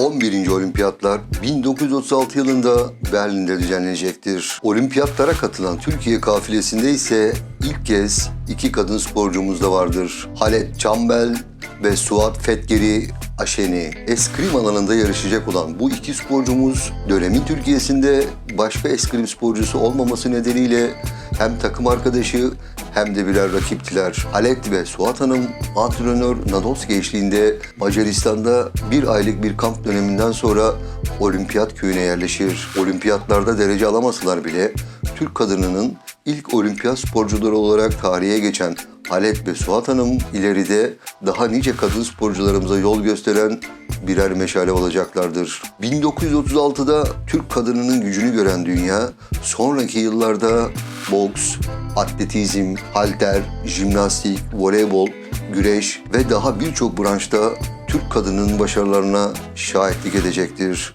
11. Olimpiyatlar 1936 yılında Berlin'de düzenlenecektir. Olimpiyatlara katılan Türkiye kafilesinde ise ilk kez iki kadın sporcumuz da vardır. Halet Çambel ve Suat Fetgeri Aşeni. Eskrim alanında yarışacak olan bu iki sporcumuz dönemin Türkiye'sinde başka eskrim sporcusu olmaması nedeniyle hem takım arkadaşı hem de birer rakiptiler. Halet ve Suat Hanım antrenör Nados eşliğinde Macaristan'da bir aylık bir kamp döneminden sonra olimpiyat köyüne yerleşir. Olimpiyatlarda derece alamasalar bile Türk kadınının ilk olimpiyat sporcuları olarak tarihe geçen Halet ve Suat Hanım ileride daha nice kadın sporcularımıza yol gösteren birer meşale olacaklardır. 1936'da Türk kadınının gücünü gören dünya, sonraki yıllarda boks, atletizm, halter, jimnastik, voleybol, güreş ve daha birçok branşta Türk kadının başarılarına şahitlik edecektir.